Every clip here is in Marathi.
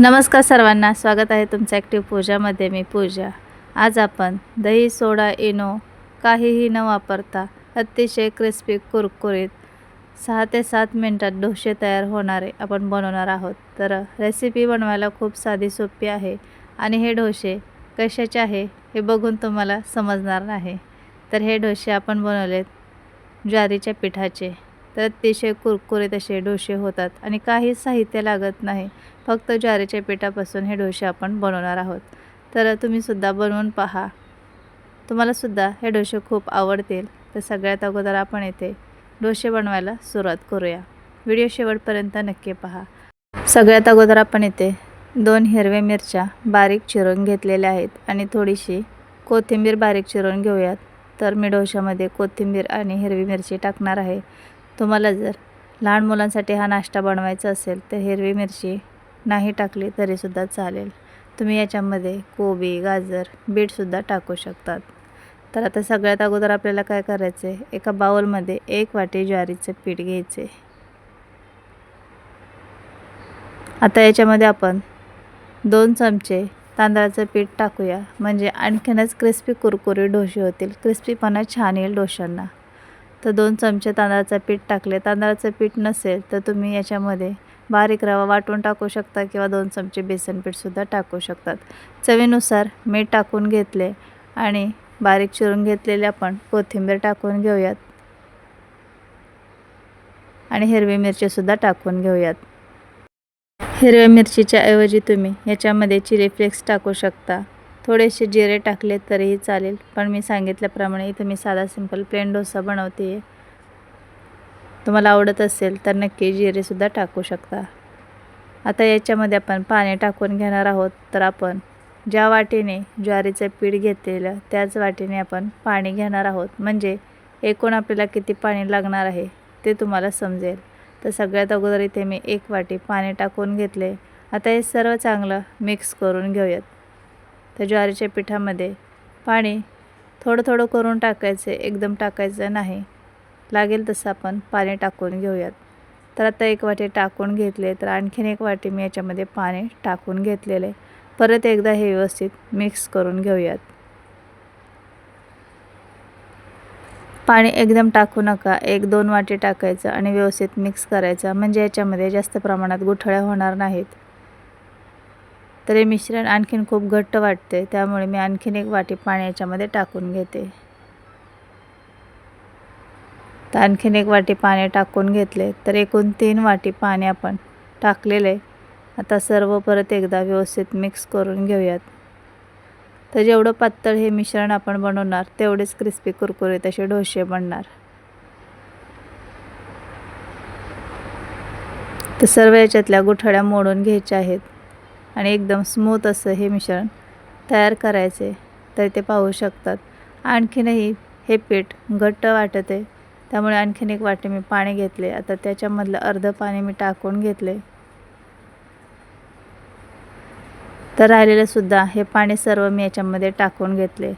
नमस्कार सर्वांना स्वागत आहे तुमचं ॲक्टिव्ह पूजामध्ये मी पूजा. आज आपण दही सोडा इनो काहीही न वापरता अतिशय क्रिस्पी कुरकुरीत सहा ते सात मिनटात डोसे तयार होणारे आपण बनवणार आहोत. तर रेसिपी बनवायला खूप साधी सोपी आहे आणि हे डोसे कशाचे आहे हे बघून तुम्हाला समजणार नाही. तर हे डोसे आपण बनवलेत ज्वारीच्या पिठाचे. तर अतिशय कुरकुरीत असे डोसे होतात आणि काही साहित्य लागत नाही. फक्त ज्वारीच्या पिठापासून हे डोसे आपण बनवणार आहोत. तर तुम्हीसुद्धा बनवून पहा. तुम्हालासुद्धा हे डोसे खूप आवडतील. तर सगळ्यात अगोदर आपण येथे डोसे बनवायला सुरुवात करूया. व्हिडिओ शेवटपर्यंत नक्की पहा. सगळ्यात अगोदर आपण येथे दोन हिरव्या मिरच्या बारीक चिरून घेतलेल्या आहेत आणि थोडीशी कोथिंबीर बारीक चिरून घेऊयात. तर मी डोशामध्ये कोथिंबीर आणि हिरवी मिरची टाकणार आहे. तुम्हाला जर लहान मुलांसाठी हा नाश्ता बनवायचा असेल तर हिरवी मिरची नाही टाकली तरीसुद्धा चालेल. तुम्ही याच्यामध्ये कोबी गाजर बीटसुद्धा टाकू शकतात. तर आता सगळ्यात अगोदर आपल्याला काय करायचं आहे? एका बाउलमध्ये एक वाटी ज्वारीचं पीठ घ्यायचे. आता याच्यामध्ये आपण दोन चमचे तांदळाचं पीठ टाकूया. म्हणजे आणखीनच क्रिस्पी कुरकुरी डोसे होतील. क्रिस्पीपणा छान येईल डोशांना. तर दोन चमचे तांदळाचं पीठ टाकले. तांदळाचं पीठ नसेल तर तुम्ही याच्यामध्ये बारीक रवा वाटून टाकू शकता किंवा दोन चमचे बेसन पीठसुद्धा टाकू शकतात. चवीनुसार मीठ टाकून घेतले आणि बारीक चिरून घेतलेले आपण कोथिंबीर टाकून घेऊयात. आणि हिरवी मिरचीसुद्धा टाकून घेऊयात. हिरव्या मिरचीच्या ऐवजी तुम्ही याच्यामध्ये चिली फ्लेक्स टाकू शकता. थोडेसे जिरे टाकले तरीही चालेल. पण मी सांगितल्याप्रमाणे इथे मी साधा सिंपल प्लेन डोसा बनवते आहे तुम्हाला आवडत असेल तर नक्की जिरेसुद्धा टाकू शकता. आता याच्यामध्ये आपण पाणी टाकून घेणार आहोत. तर आपण ज्या वाटीने ज्वारीचं पीठ घेतलेलं त्याच वाटीने आपण पाणी घेणार आहोत. म्हणजे एकूण आपल्याला किती पाणी लागणार आहे ते तुम्हाला समजेल. तर सगळ्यात अगोदर इथे मी एक वाटी पाणी टाकून घेतले आता हे सर्व चांगलं मिक्स करून घेऊयात. त्या ज्वारीच्या पिठामध्ये पाणी थोडं थोडं करून टाकायचं एकदम टाकायचं नाही. लागेल तसं आपण पाणी टाकून घेऊयात. तर आता एक वाटी टाकून घेतले तर आणखीन एक वाटी मी याच्यामध्ये पाणी टाकून घेतलेले परत एकदा हे व्यवस्थित मिक्स करून घेऊयात. पाणी एकदम टाकू नका. एक दोन वाटी टाकायचं आणि व्यवस्थित मिक्स करायचं. म्हणजे याच्यामध्ये जास्त प्रमाणात गुठळ्या होणार नाहीत. तर हे मिश्रण आणखीन खूप घट्ट वाटते. त्यामुळे मी आणखीन एक वाटी पाणी याच्यामध्ये टाकून घेते. तर आणखीन एक वाटी पाणी टाकून घेतले. तर एकूण तीन वाटी पाणी आपण टाकलेले. आता सर्व परत एकदा व्यवस्थित मिक्स करून घेऊयात. तर जेवढं पातळ हे मिश्रण आपण बनवणार तेवढेच क्रिस्पी कुरकुरीत असे डोसे बनणार. तर सर्व याच्यातल्या गुठळ्या मोडून घ्यायच्या आहेत. आणि एकदम स्मूथ असं हे मिश्रण तयार करायचे तर ते पाहू शकतात. आणखीनही हे पीठ घट्ट वाटत आहे त्यामुळे आणखीन एक वाटी मी पाणी घेतले. आता त्याच्यामधलं अर्धं पाणी मी टाकून घेतले. तर राहिलेलं सुद्धा हे पाणी सर्व मी याच्यामध्ये टाकून घेतले.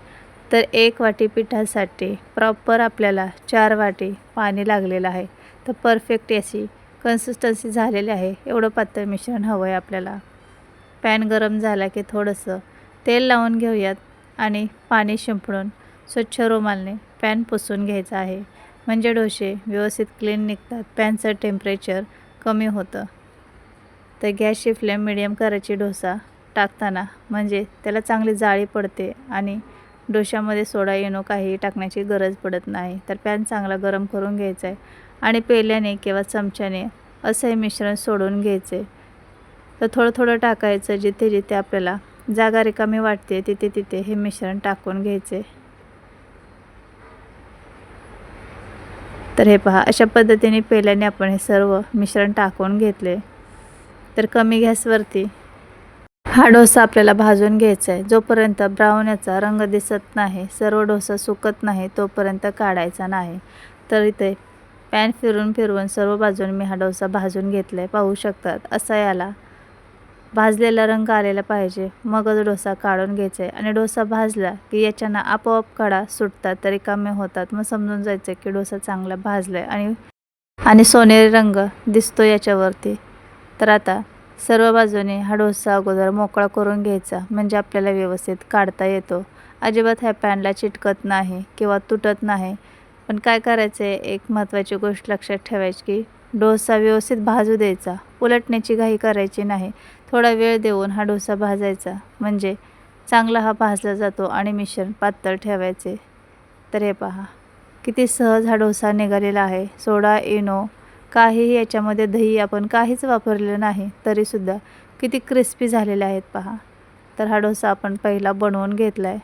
तर एक वाटी पिठासाठी प्रॉपर आपल्याला चार वाटी पाणी लागलेलं आहे. तर परफेक्ट याची कन्सिस्टन्सी झालेली आहे. एवढं पातळ मिश्रण हवं आहे आपल्याला. पॅन गरम झाला की थोडंसं तेल लावून घेऊयात आणि पाणी शिंपडून स्वच्छ रुमालने पॅन पुसून घ्यायचा आहे. म्हणजे डोसे व्यवस्थित क्लीन निघतात. पॅनचं टेम्परेचर कमी होतं. तर गॅसची फ्लेम मिडियम करायची डोसा टाकताना. म्हणजे त्याला चांगली जाळी पडते आणि डोशामध्ये सोडा येणो काही टाकण्याची गरज पडत नाही. तर पॅन चांगला गरम करून घ्यायचा आहे. आणि पेल्याने किंवा चमच्याने असं हे मिश्रण सोडून घ्यायचे. तर थोडं थोडं टाकायचं जिथे जिथे आपल्याला जागा रिकामी वाटते तिथे तिथे हे मिश्रण टाकून घ्यायचे. तर हे पहा अशा पद्धतीने पेल्याने आपण हे सर्व मिश्रण टाकून घेतले. तर कमी गॅसवरती हा डोसा आपल्याला भाजून घ्यायचा आहे. जोपर्यंत ब्राऊन याचा रंग दिसत नाही सर्व डोसा सुकत नाही तोपर्यंत काढायचा नाही. तर इथे पॅन फिरून फिरवून सर्व बाजून मी हा डोसा भाजून घेतला आहे पाहू शकतात असा याला भाजलेला रंग आलेला पाहिजे. मगच डोसा काढून घ्यायचा आहे आणि डोसा भाजला की याच्यानं आपोआप कडा सुटतात तरी रिकामे होतात. मग समजून जायचं की डोसा चांगला भाजला आहे आणि आणि सोनेरी रंग दिसतो याच्यावरती. तर आता सर्व बाजूने हा डोसा अगोदर मोकळा करून घ्यायचा म्हणजे आपल्याला व्यवस्थित काढता येतो. अजिबात ह्या पॅनला चिटकत नाही किंवा तुटत नाही. पण काय करायचं आहे एक महत्त्वाची गोष्ट लक्षात ठेवायची की डोसा व्यवस्थित भाजू द्यायचा. उलटण्याची घाई करायची नाही. थोडा वेळ देऊन हा डोसा भाजायचा. म्हणजे चांगला हा भाजला जातो आणि मिश्रण पातळ ठेवायचे. तर हे पहा. किती सहज हा डोसा निघालेला आहे. सोडा इनो काहीही याच्यामध्ये दही आपण काहीच वापरलेलं नाही तरीसुद्धा किती क्रिस्पी झालेले आहेत पहा. तर हा डोसा आपण पहिला बनवून घेतला आहे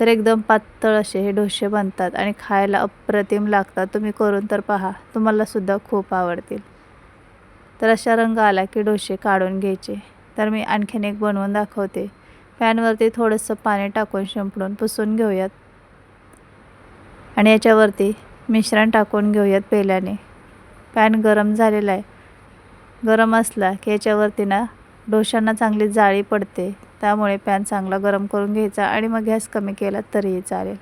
तर एकदम पातळ असे हे डोसे बनतात आणि खायला अप्रतिम लागतात. तुम्ही करून तर पहा. तुम्हालासुद्धा खूप आवडतील. तर अशा रंग आला की डोसे काढून घ्यायचे. तर मी आणखीन एक बनवून दाखवते. पॅनवरती थोडंसं पाणी टाकून शिंपडून पुसून घेऊयात. आणि याच्यावरती मिश्रण टाकून घेऊयात पेल्याने. पॅन गरम झालेला आहे. गरम असला की याच्यावरती ना डोशांना चांगली जाळी पडते. त्यामुळे पॅन चांगला गरम करून घ्यायचा आणि मग गॅस कमी केला तरीही चालेल.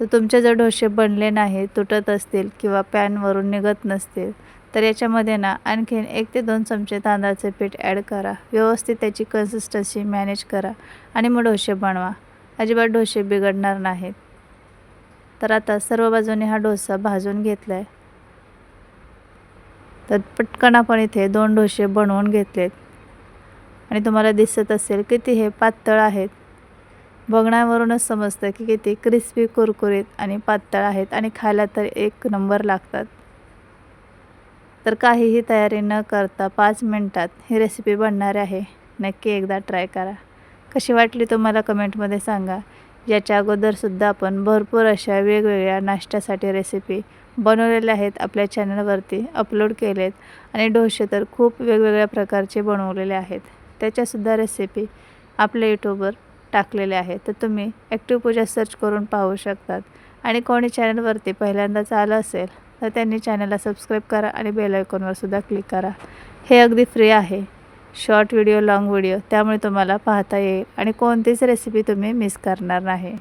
तर तुमचे जर डोसे बनले नाही तुटत असतील किंवा पॅनवरून निघत नसतील तर याच्यामध्ये ना आणखीन एक ते दोन चमचे तांदळाचे पीठ ॲड करा. व्यवस्थित त्याची कन्सिस्टन्सी मॅनेज करा आणि मग डोसे बनवा. अजिबात डोसे बिघडणार नाहीत. तर आता सर्व बाजूने हा डोसा भाजून घेतला आहे तर पटकन आपण इथे दोन डोसे बनवून घेतलेत. आणि तुम्हाला दिसत असेल किती हे पातळ आहेत. बघण्यावरूनच समजतं की किती क्रिस्पी कुरकुरीत आणि पातळ आहेत आणि खायला तर एक नंबर लागतात. तर काहीही तयारी न करता पाच मिनटात ही रेसिपी बनणार आहे. नक्की एकदा ट्राय करा. कशी वाटली तुम्हाला कमेंटमध्ये सांगा. याच्या अगोदरसुद्धा आपण भरपूर अशा वेगवेगळ्या नाश्त्यासाठी रेसिपी बनवलेल्या आहेत आपल्या चॅनलवरती अपलोड केलेत आणि डोसे तर खूप वेगवेगळ्या प्रकारचे बनवलेले आहेत. त्याच्यासुद्धा रेसिपी आपल्या यूट्यूबवर टाकलेल्या आहेत. तर तुम्ही ॲक्टिव्ह पूजा सर्च करून पाहू शकतात. आणि कोणी चॅनलवरती पहिल्यांदाच आलं असेल तर त्यांनी चॅनलला सबस्क्राईब करा आणि बेल आयकॉनवरसुद्धा क्लिक करा. हे अगदी फ्री आहे. शॉर्ट व्हिडिओ लाँग व्हिडिओ त्यामुळे तुम्हाला पाहता येईल आणि कोणतीच रेसिपी तुम्ही मिस करणार नाही.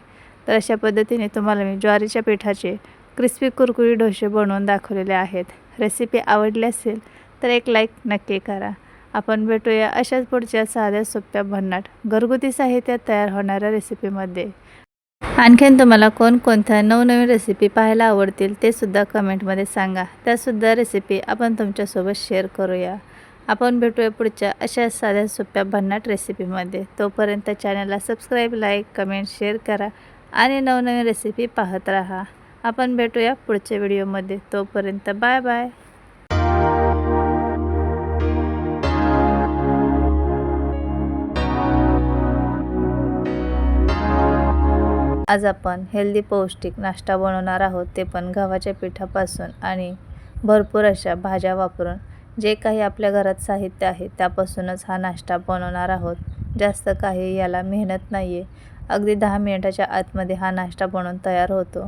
तर अशा पद्धतीने तुम्हाला मी ज्वारीच्या पिठाचे क्रिस्पी कुरकुरी डोसे बनवून दाखवलेले आहेत. रेसिपी आवडली असेल तर एक लाईक नक्की करा. आपण भेटूया अशाच पुढच्या साध्या सोप्या भन्नाट घरगुती साहित्यात तयार होणाऱ्या रेसिपीमध्ये आणखीन तुम्हाला कोणकोणत्या नवनवीन रेसिपी पाहायला आवडतील ते सुद्धा कमेंटमध्ये सांगा. त्यासुद्धा रेसिपी आपण तुमच्यासोबत शेअर करूया. आपण भेटूया पुढच्या अशा साध्या सोप्या भन्नाट रेसिपीमध्ये तोपर्यंत चॅनलला सबस्क्राईब लाईक कमेंट शेअर करा आणि नवनवीन रेसिपी पाहत राहा. आपण भेटूया पुढच्या व्हिडिओमध्ये तोपर्यंत बाय बाय आज आपण हेल्दी पौष्टिक नाश्ता बनवणार आहोत ते पण गव्हाच्या पिठापासून आणि भरपूर अशा भाज्या वापरून जे काही आपल्या घरात साहित्य आहे त्यापासूनच हा नाश्ता बनवणार आहोत. जास्त काही याला मेहनत नाही आहे अगदी दहा मिनिटाच्या आतमध्ये हा नाश्ता बनवून तयार होतो.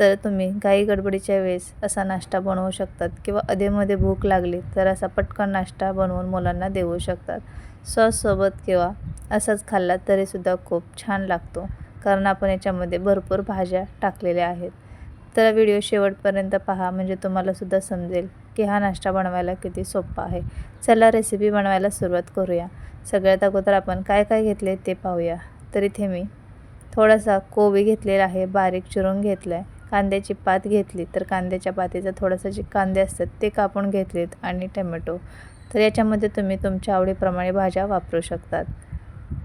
तर तुम्ही घाई गडबडीच्या वेळेस असा नाश्ता बनवू शकतात किंवा अधेमध्ये भूक लागली तर असा पटकन नाश्ता बनवून मुलांना देऊ शकतात. सॉससोबत किंवा असाच खाल्ला तरीसुद्धा खूप छान लागतो. कारण आपण याच्यामध्ये भरपूर भाज्या टाकलेल्या आहेत. तर व्हिडिओ शेवटपर्यंत पहा म्हणजे तुम्हालासुद्धा समजेल की हा नाश्ता बनवायला किती सोपा आहे. चला रेसिपी बनवायला सुरुवात करूया. सगळ्यात अगोदर आपण काय काय घेतले ते पाहूया. तर इथे मी थोडासा कोबी घेतलेला आहे बारीक चिरून घेतला आहे कांद्याची पात घेतली तर कांद्याच्या पातीचा थोडासा जे कांदे असतात ते कापून घेतलेत आणि टमॅटो. तर याच्यामध्ये तुम्ही तुमच्या आवडीप्रमाणे भाज्या वापरू शकतात.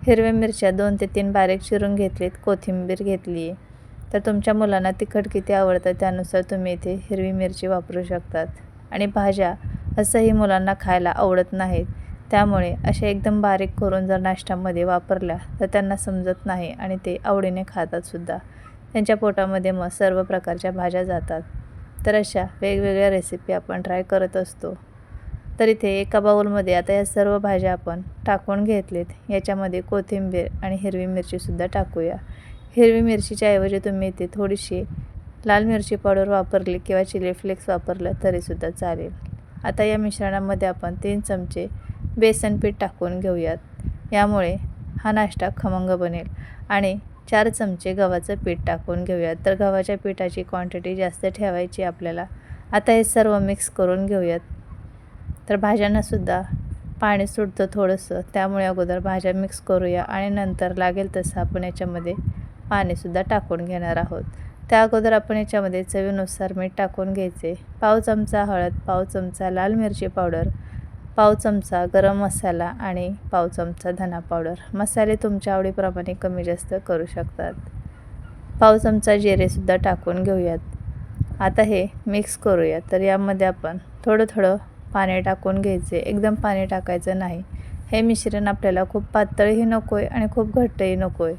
हिरव्या मिरच्या दोन ते तीन बारीक चिरून घेतलीत कोथिंबीर घेतली. आहे तर तुमच्या मुलांना तिखट किती आवडतं त्यानुसार तुम्ही इथे हिरवी मिरची वापरू शकतात. आणि भाज्या असंही मुलांना खायला आवडत नाहीत. त्यामुळे अशा एकदम बारीक करून जर नाश्त्यामध्ये वापरल्या तर त्यांना समजत नाही आणि ते आवडीने खातातसुद्धा त्यांच्या पोटामध्ये मग सर्व प्रकारच्या भाज्या जातात. तर अशा वेगवेगळ्या रेसिपी आपण ट्राय करत असतो. तर इथे एका बाऊलमध्ये आता या सर्व भाज्या आपण टाकून घेतलेत. याच्यामध्ये कोथिंबीर आणि हिरवी मिरचीसुद्धा टाकूया. हिरवी मिरचीच्या ऐवजी तुम्ही इथे थोडीशी लाल मिरची पावडर वापरली किंवा चिली फ्लेक्स वापरलं तरीसुद्धा चालेल. आता या मिश्रणामध्ये आपण तीन चमचे बेसन पीठ टाकून घेऊयात. यामुळे हा नाश्ता खमंग बनेल आणि चार चमचे गव्हाचं पीठ टाकून घेऊयात. तर गव्हाच्या पिठाची क्वांटिटी जास्त ठेवायची आपल्याला. आता हे सर्व मिक्स करून घेऊयात. तर भाज्यांनासुद्धा पाणी सुटतं थोडंसं. त्यामुळे अगोदर भाज्या मिक्स करूया आणि नंतर लागेल तसं आपण याच्यामध्ये पाणीसुद्धा टाकून घेणार आहोत. त्या अगोदर आपण याच्यामध्ये चवीनुसार मीठ टाकून घ्यायचे. पाव चमचा हळद पाव चमचा लाल मिरची पावडर पाव चमचा गरम मसाला आणि पाव चमचा धना पावडर. मसाले तुमच्या आवडीप्रमाणे कमी जास्त करू शकतात. पाव चमचा जिरेसुद्धा टाकून घेऊयात. आता हे मिक्स करूया. तर यामध्ये आपण थोडं थोडं पाणी टाकून घ्यायचे. एकदम पाणी टाकायचं नाही. हे मिश्रण आपल्याला खूप पातळही नको आहे आणि खूप घट्टही नको आहे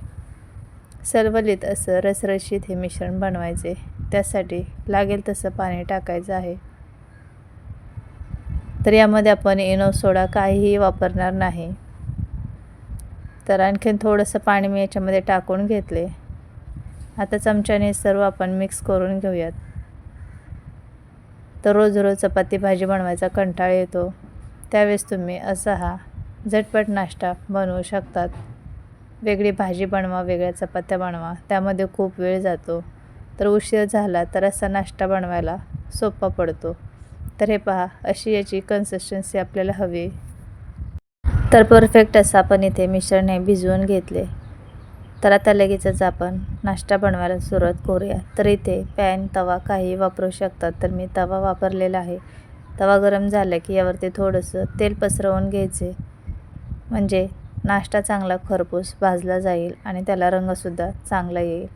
सलवलीत असं रसरशीत हे मिश्रण बनवायचे. त्यासाठी लागेल तसं पाणी टाकायचं आहे. तर यामध्ये आपण इनो सोडा काहीही वापरणार नाही. तर आणखीन थोडंसं पाणी मी याच्यामध्ये टाकून घेतले. आता चमच्याने सर्व आपण मिक्स करून घेऊयात. तर रोज रोज चपाती भाजी बनवायचा कंटाळ येतो. त्यावेळेस तुम्ही असा हा झटपट नाश्ता बनवू शकतात. वेगळी भाजी बनवा वेगळ्या चपात्या बनवा त्यामध्ये खूप वेळ जातो. तर उशीर झाला तर असा नाश्ता बनवायला सोपा पडतो. तर हे पहा अशी याची कन्सिस्टन्सी आपल्याला हवी. तर परफेक्ट असं आपण इथे मिश्रण हे भिजवून घेतले. तर आता लगेचच आपण नाश्ता बनवायला सुरुवात करूया. तर इथे पॅन तवा काही वापरू शकतात. तर मी तवा वापरलेला आहे. तवा गरम झाला की यावरती थोडंसं तेल पसरवून घ्यायचे. म्हणजे नाश्ता चांगला खरपूस भाजला जाईल आणि त्याला रंगसुद्धा चांगला येईल.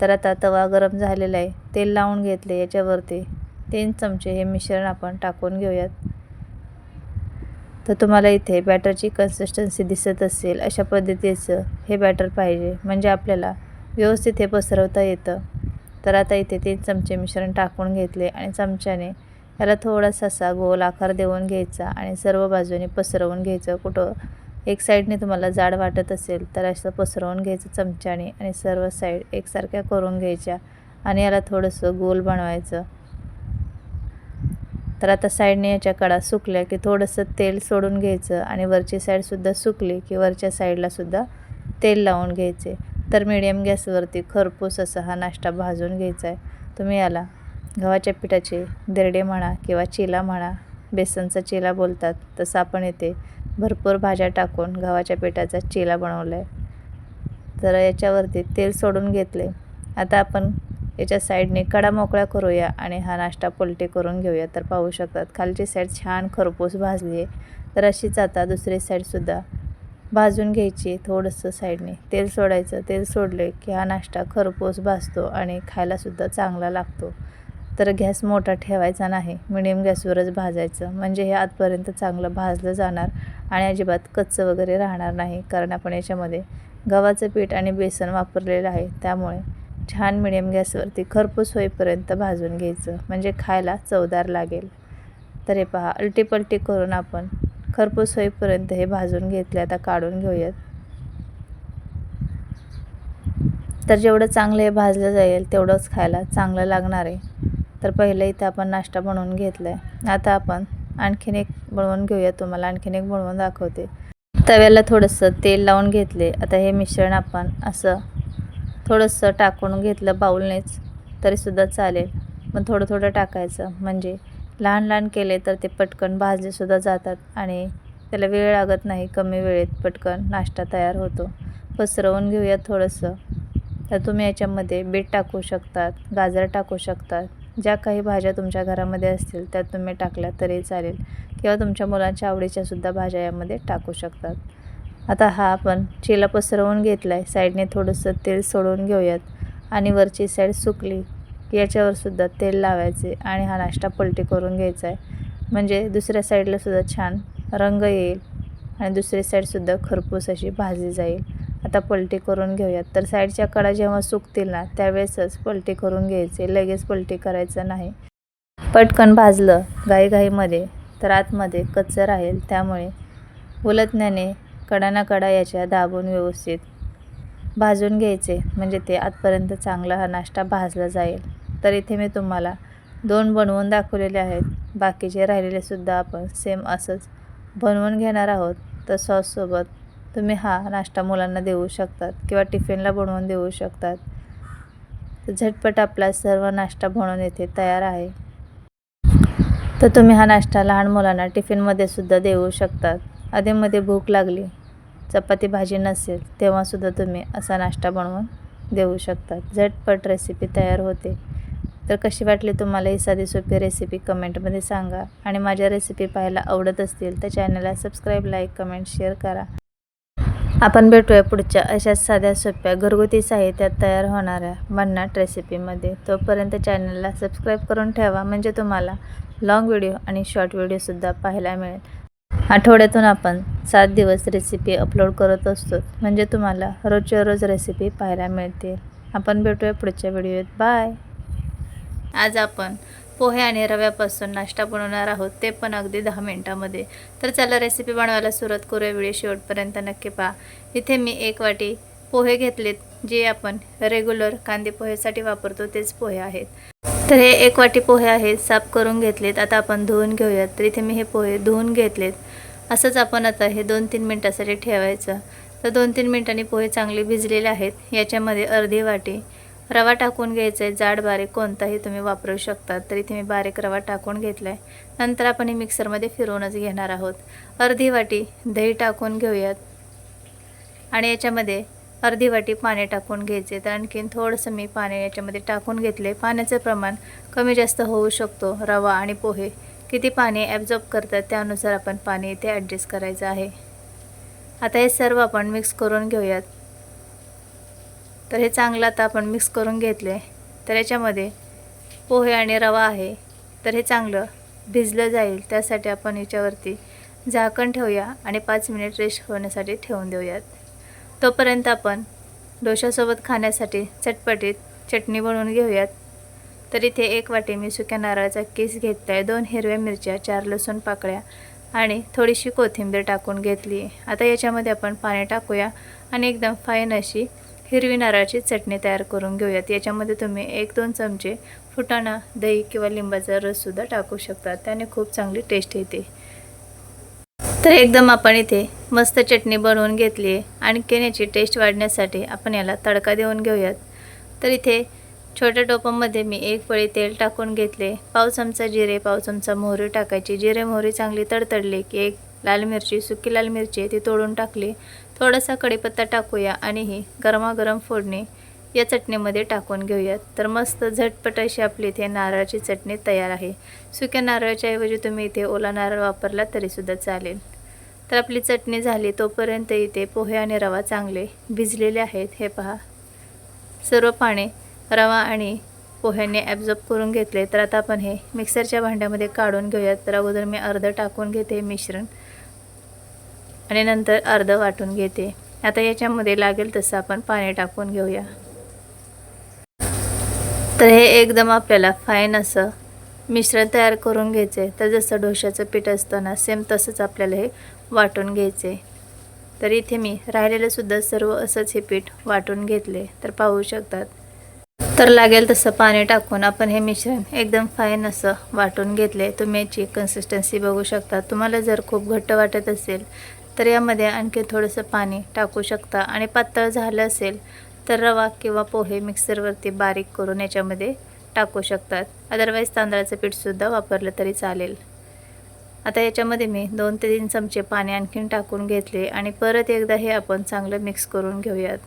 तर आता तवा गरम झालेला आहे. तेल लावून घेतले याच्यावरती तीन चमचे हे मिश्रण आपण टाकून घेऊयात. तर तुम्हाला इथे बॅटरची कन्सिस्टन्सी दिसत असेल अशा पद्धतीचं हे बॅटर पाहिजे. म्हणजे आपल्याला व्यवस्थित हे पसरवता येतं. तर आता इथे तीन चमचे मिश्रण टाकून घेतले आणि चमच्याने याला थोडासा असा गोल आकार देऊन घ्यायचा आणि सर्व बाजूने पसरवून घ्यायचं. कुठं एक साईडने तुम्हाला जाड वाटत असेल तर असं पसरवून घ्यायचं चमच्याने आणि सर्व साईड एकसारख्या करून घ्यायच्या आणि याला थोडंसं गोल बनवायचं. तर आता साईडने याच्या कडा सुकल्या की थोडंसं तेल सोडून घ्यायचं आणि वरची साईडसुद्धा सुकली की वरच्या साईडलासुद्धा तेल लावून घ्यायचे. तर मिडियम गॅसवरती खरपूस असा हा नाश्ता भाजून घ्यायचा आहे. तुम्ही याला गव्हाच्या पिठाचे दिरडे म्हणा किंवा चिला म्हणा बेसनचा चिला बोलतात तसं आपण येते भरपूर भाज्या टाकून गव्हाच्या पिठाचा चिला बनवला आहे तर याच्यावरती तेल सोडून घेतले. आता आपण याच्या साईडने कडा मोकळा करूया आणि हा नाश्ता पलटी करून घेऊया. तर पाहू शकतात खालची साईड छान खरपूस भाजली आहे. तर अशीच आता दुसरी साईडसुद्धा भाजून घ्यायची थोडंसं साईडने. तेल सोडायचं तेल सोडले की हा नाश्ता खरपूस भाजतो आणि खायलासुद्धा चांगला लागतो. तर गॅस मोठा ठेवायचा नाही मिडियम गॅसवरच भाजायचं. म्हणजे हे आतपर्यंत चांगलं भाजलं जाणार आणि अजिबात कच्चं वगैरे राहणार नाही कारण आपण याच्यामध्ये गव्हाचं पीठ आणि बेसन वापरलेलं आहे. त्यामुळे छान मिडियम गॅसवरती खरपूस होईपर्यंत भाजून घ्यायचं. म्हणजे खायला चवदार लागेल. तर हे पहा अलटीपलटी करून आपण खरपूस होईपर्यंत हे भाजून घेतले आता काढून घेऊयात. तर जेवढं चांगलं हे भाजलं जाईल तेवढंच खायला चांगलं लागणार आहे. तर पहिलं इथं आपण नाश्ता बनवून घेतला आहे आता आपण आणखीन एक बनवून घेऊया तुम्हाला आणखीन एक बनवून दाखवते. तव्याला थोडंसं तेल लावून घेतले. आता हे मिश्रण आपण असं थोडंसं टाकून घेतलं बाऊलनेच तरीसुद्धा चालेल. पण थोडं थोडं टाकायचं. म्हणजे लहान लहान केले तर ते पटकन भाजलेसुद्धा जातात आणि त्याला वेळ लागत नाही कमी वेळेत पटकन नाश्ता तयार होतो. पसरवून घेऊया थोडंसं. तर तुम्ही याच्यामध्ये बीट टाकू शकतात गाजर टाकू शकतात. ज्या काही भाज्या तुमच्या घरामध्ये असतील त्या तुम्ही टाकल्या तरी चालेल. किंवा तुमच्या मुलांच्या आवडीच्यासुद्धा भाज्या यामध्ये टाकू शकतात. आता हा आपण चिला पसरवून घेतला आहे साईडने थोडंसं तेल सोडवून घेऊयात. आणि वरची साईड सुकली. याच्यावर याच्यावरसुद्धा तेल लावायचे आणि हा नाश्ता पलटी करून घ्यायचा आहे म्हणजे दुसऱ्या साईडलासुद्धा छान रंग येईल आणि दुसरी साईडसुद्धा खरपूस अशी भाजी जाईल. आता पलटी करून घेऊयात. तर साईडच्या कडा जेव्हा सुकतील ना त्यावेळेसच पलटी करून घ्यायचे. लगेच पलटी करायचं नाही. पटकन भाजलं घाईघाईमध्ये तर आतमध्ये कच्चं राहील त्यामुळे उलटण्याने कडाना कडा याच्या दाबून व्यवस्थित भाजून घ्यायचे. म्हणजे ते आतपर्यंत चांगला हा नाश्ता भाजला जाईल. तर इथे मी तुम्हाला दोन बनवून दाखवलेले आहेत. बाकीचे राहिलेलेसुद्धा आपण सेम असंच बनवून घेणार आहोत. तर सॉससोबत तुम्ही हा नाश्ता मुलांना देऊ शकतात किंवा टिफिनला बनवून देऊ शकतात. तर झटपट आपला सर्व नाश्ता बनवून येथे तयार आहे. तर तुम्ही हा नाश्ता लहान मुलांना टिफिनमध्ये सुद्धा देऊ शकतात. अधेमध्ये भूक लागली चपाती भाजी नसेल तेव्हासुद्धा तुम्ही असा नाश्ता बनवून देऊ शकतात. झटपट रेसिपी तयार होते. तर कशी वाटली तुम्हाला ही साधी सोपी रेसिपी कमेंटमध्ये सांगा. आणि माझ्या रेसिपी पाहायला आवडत असतील तर चॅनलला सबस्क्राईब लाईक कमेंट शेअर करा. आपण भेटूया पुढच्या अशाच साध्या सोप्या घरगुती साहित्यात तयार होणाऱ्या भन्नाट रेसिपीमध्ये तोपर्यंत चॅनलला सबस्क्राईब करून ठेवा. म्हणजे तुम्हाला लाँग व्हिडिओ आणि शॉर्ट व्हिडिओसुद्धा पाहायला मिळेल. आठवड्यातून आपण सात दिवस रेसिपी अपलोड करत असतो. म्हणजे तुम्हाला रोजच्या रोज रेसिपी पाहायला मिळतील. आपण भेटूया पुढच्या व्हिडिओत बाय आज आपण पोहे आणि रव्यापासून नाश्ता बनवणार आहोत. ते पण अगदी दहा मिनटामध्ये. तर चला रेसिपी बनवायला सुरुवात करूया. व्हिडिओ शेवटपर्यंत नक्की पहा. इथे मी एक वाटी पोहे घेतलेत जे आपण रेग्युलर कांदे पोहेसाठी वापरतो. तेच पोहे आहेत. तर हे एक वाटी पोहे आहेत साफ करून घेतलेत. आता आपण धुवून घेऊयात. तर इथे मी हे पोहे धुवून घेतलेत. असंच आपण आता हे दोन तीन मिनटासाठी ठेवायचं. तर दोन तीन मिनटांनी पोहे चांगले भिजलेले आहेत. याच्यामध्ये अर्धी वाटी रवा टाकून घ्यायचा आहे जाड बारीक कोणताही तुम्ही वापरू शकता तर इथे मी बारीक रवा टाकून घेतला आहे नंतर आपण हे मिक्सरमध्ये फिरवूनच घेणार आहोत. अर्धी वाटी दही टाकून घेऊयात. आणि याच्यामध्ये अर्धी वाटी पाणी टाकून घ्यायचे. तर आणखीन थोडंसं मी पाणी याच्यामध्ये टाकून घेतले पाण्याचं प्रमाण कमी जास्त होऊ शकतो रवा आणि पोहे. किती पाणी ॲब्झॉर्ब करतात त्यानुसार आपण पाणी इथे ॲडजस्ट करायचं आहे. आता हे सर्व आपण मिक्स करून घेऊयात. तर हे चांगलं आता आपण मिक्स करून घेतले तर याच्यामध्ये पोहे आणि रवा आहे. तर हे चांगलं भिजलं जाईल. त्यासाठी आपण याच्यावरती झाकण ठेवूया आणि पाच मिनिट रेस्ट होण्यासाठी ठेवून देऊयात. तोपर्यंत आपण डोशासोबत खाण्यासाठी चटपटीत चटणी बनवून घेऊयात. तर इथे एक वाटी मी सुक्या नारळाचा किस घेतला आहे दोन हिरव्या मिरच्या चार लसूण पाकळ्या आणि थोडीशी कोथिंबीर टाकून घेतली. आहे आता याच्यामध्ये आपण पाणी टाकूया आणि एकदम फाईन अशी हिरवी नारळाची चटणी तयार करून घेऊयात. याच्यामध्ये तुम्ही एक दोन चमचे फुटाणा दही किंवा लिंबाचा रससुद्धा टाकू शकता. त्याने खूप चांगली टेस्ट येते. तर एकदम आपण इथे मस्त चटणी बनवून घेतली आहे. आणखीन याची टेस्ट वाढण्यासाठी आपण याला तडका देऊन घेऊयात. तर इथे छोट्या टोपामध्ये मी एक पळी तेल टाकून घेतले. पाव चमचा जिरे पाव चमचा मोहरी टाकायची. जिरे मोहरी चांगली तडतडली की एक लाल मिरची सुकी लाल मिरची ती तोडून टाकली. थोडासा कढीपत्ता टाकूया आणि ही गरमागरम फोडणी या चटणीमध्ये टाकून घेऊयात. तर मस्त झटपट अशी आपली इथे नारळाची चटणी तयार आहे. सुक्या नारळाच्या ऐवजी तुम्ही इथे ओला नारळ वापरला तरीसुद्धा चालेल. तर आपली चटणी झाली तोपर्यंत इथे पोहे आणि रवा चांगले भिजलेले आहेत. हे पहा. सर्व पाणी रवा आणि पोह्यांनी ॲब्झॉर्ब करून घेतले. तर आता आपण हे मिक्सरच्या भांड्यामध्ये काढून घेऊयात. तर अगोदर मी अर्धं टाकून घेते मिश्रण आणि नंतर अर्धं वाटून घेते. आता याच्यामध्ये लागेल तसं आपण पाणी टाकून घेऊया. तर हे एकदम आपल्याला फाईन असं मिश्रण तयार करून घ्यायचे तर जसं डोशाचं पीठ असतं ना सेम तसंच आपल्याला हे वाटून घ्यायचे तर इथे मी राहिलेलंसुद्धा सर्व असंच हे पीठ वाटून घेतले तर पाहू शकतात. तर लागेल तसं पाणी टाकून आपण हे मिश्रण एकदम फाईन असं वाटून घेतले. तुम्ही याची कन्सिस्टन्सी बघू शकता. तुम्हाला जर खूप घट्ट वाटत असेल तर यामध्ये आणखी थोडंसं पाणी टाकू शकता. आणि पातळ झालं असेल तर रवा किंवा पोहे मिक्सरवरती बारीक करून याच्यामध्ये टाकू शकतात. अदरवाईज तांदळाचं पीठसुद्धा वापरलं तरी चालेल. आता याच्यामध्ये मी दोन ते तीन चमचे पाणी आणखीन टाकून घेतले. आणि परत एकदा हे आपण चांगलं मिक्स करून घेऊयात.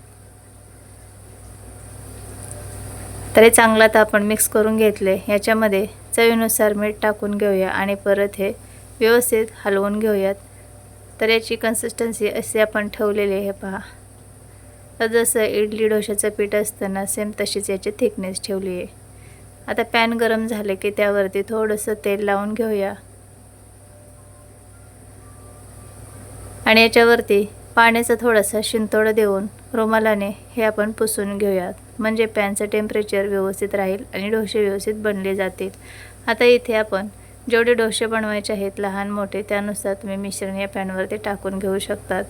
तर हे चांगलं आता आपण मिक्स करून घेतले. याच्यामध्ये चवीनुसार मीठ टाकून घेऊया आणि परत हे व्यवस्थित हलवून घेऊयात. तर याची कन्सिस्टन्सी अशी आपण ठेवलेली आहे पहा. तर जसं इडली डोशाचं पीठ असताना सेम तशीच याची थिकनेस ठेवली आहे. आता पॅन गरम झाले की त्यावरती थोडंसं तेल लावून घेऊया. आणि याच्यावरती पाण्याचा थोडासा शिंतोडा देऊन रुमालाने हे आपण पुसून घेऊयात. म्हणजे पॅनचं टेम्परेचर व्यवस्थित राहील आणि डोसे व्यवस्थित बनले जातील. आता इथे आपण जेवढे डोसे बनवायचे आहेत लहान मोठे त्यानुसार तुम्ही मिश्रण या पॅनवरती टाकून घेऊ शकतात.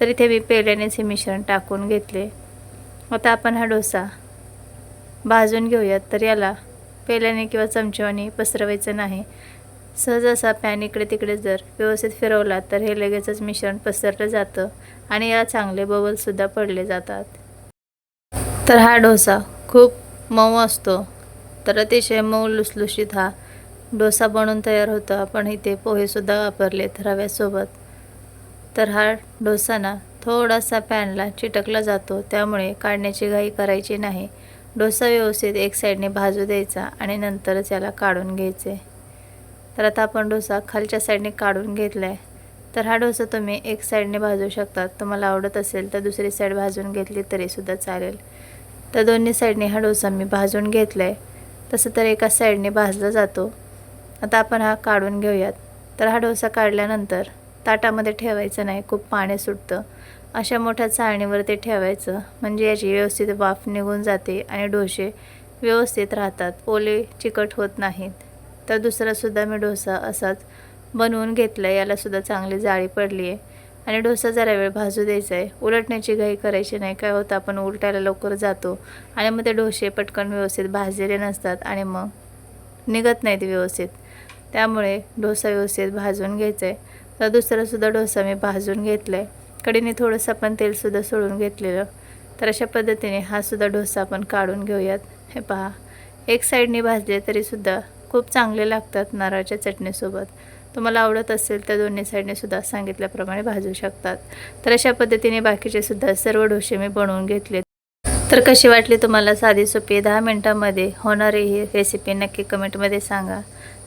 तर इथे मी पेल्यानेच हे मिश्रण टाकून घेतले. आता आपण हा डोसा भाजून घेऊयात तर याला पेल्याने किंवा चमच्याने पसरवायचं नाही. सहज असा पॅन इकडे तिकडे जर व्यवस्थित फिरवला तर हे लगेचच मिश्रण पसरलं जातं आणि याला चांगले बबलसुद्धा पडले जातात. तर हा डोसा खूप मऊ असतो. तर अतिशय मऊ लुसलुशीत हा डोसा बनवून तयार होतो. आपण इथे पोहेसुद्धा वापरलेत रव्यासोबत. तर हा डोसा ना थोडासा पॅनला चिटकला जातो. त्यामुळे काढण्याची घाई करायची नाही. डोसा व्यवस्थित एक साईडने भाजू द्यायचा आणि नंतरच याला काढून घ्यायचे. तर आता आपण डोसा खालच्या साईडने काढून घेतला आहे तर हा डोसा तुम्ही एक साईडने भाजू शकतात तुम्हाला आवडत असेल तर दुसरी साईड भाजून घेतली तरीसुद्धा चालेल. तर दोन्ही साईडने हा डोसा मी भाजून घेतला आहे तसं तर एका साईडने भाजला जातो. आता आपण हा काढून घेऊयात. तर हा डोसा काढल्यानंतर ताटामध्ये ठेवायचं नाही खूप पाणी सुटतं. अशा मोठ्या चाळणीवर ते ठेवायचं. म्हणजे याची व्यवस्थित वाफ निघून जाते आणि डोसे व्यवस्थित राहतात. ओले चिकट होत नाहीत. तर दुसरासुद्धा मी डोसा असाच बनवून घेतला आहे यालासुद्धा चांगली जाळी पडली आहे आणि डोसा जरा वेळ भाजू द्यायचा आहे उलटण्याची घाई करायची नाही. काय होतं आपण उलटायला लवकर जातो. आणि मग ते डोसे पटकन व्यवस्थित भाजलेले नसतात आणि मग निघत नाहीत व्यवस्थित. त्यामुळे डोसा व्यवस्थित भाजून घ्यायचा आहे तर दुसरासुद्धा डोसा मी भाजून घेतला आहे कडीने थोडंसं आपण तेलसुद्धा सोडून घेतलेलं. तर अशा पद्धतीने हा सुद्धा डोसा आपण काढून घेऊयात. हे पहा. एक साईडने भाजले तरीसुद्धा खूप चांगले लागतात नारळाच्या चटणीसोबत. तुम्हाला आवडत असेल तर दोन्ही साईडने सुद्धा सांगितल्याप्रमाणे भाजू शकतात. तर अशा पद्धतीने बाकीचे सुद्धा सर्व डोसे मी बनवून घेतले तर कशी वाटली तुम्हाला साधी सोपी दहा मिनटामध्ये होणारी ही रेसिपी नक्की कमेंटमध्ये सांगा.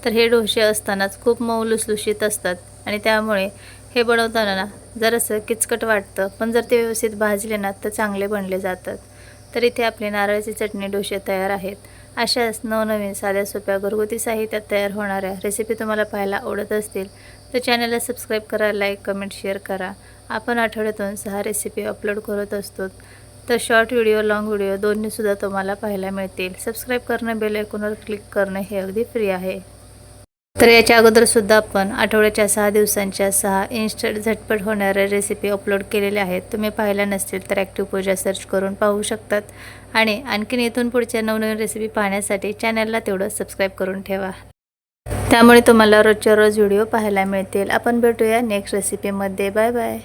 तर हे डोसे असतानाच खूप मऊ लुसलुशीत असतात आणि त्यामुळे हे बनवताना ना जरासं किचकट वाटतं. पण जर ते व्यवस्थित भाजले ना तर चांगले बनले जातात. तर इथे आपले नारळाची चटणी डोसे तयार आहेत. अशाच नवनवीन साध्या सोप्या घरगुती साहित्यात तयार होणाऱ्या रेसिपी तुम्हाला पाहायला आवडत असतील तर चॅनलला सबस्क्राईब करा लाईक कमेंट शेअर करा. आपण आठवड्यातून सहा रेसिपी अपलोड करत असतो. तर शॉर्ट व्हिडिओ लाँग व्हिडिओ दोन्हीसुद्धा तुम्हाला पाहायला मिळतील. सबस्क्राईब करणं बेल आयकॉनवर क्लिक करणं हे अगदी फ्री आहे. तर याच्या अगोदरसुद्धा आपण आठवड्याच्या सहा दिवसांच्या सहा इन्स्टंट झटपट होणाऱ्या रेसिपी अपलोड केलेल्या आहेत. तुम्ही पाहिल्या नसतील तर ॲक्टिव्ह पूजा सर्च करून पाहू शकतात. आणि आणखीन इथून पुढच्या नवनवीन रेसिपी पाहण्यासाठी चॅनलला तेवढं सबस्क्राईब करून ठेवा. त्यामुळे तुम्हाला रोजच्या रोज व्हिडिओ पाहायला मिळतील. आपण भेटूया नेक्स्ट रेसिपीमध्ये बाय बाय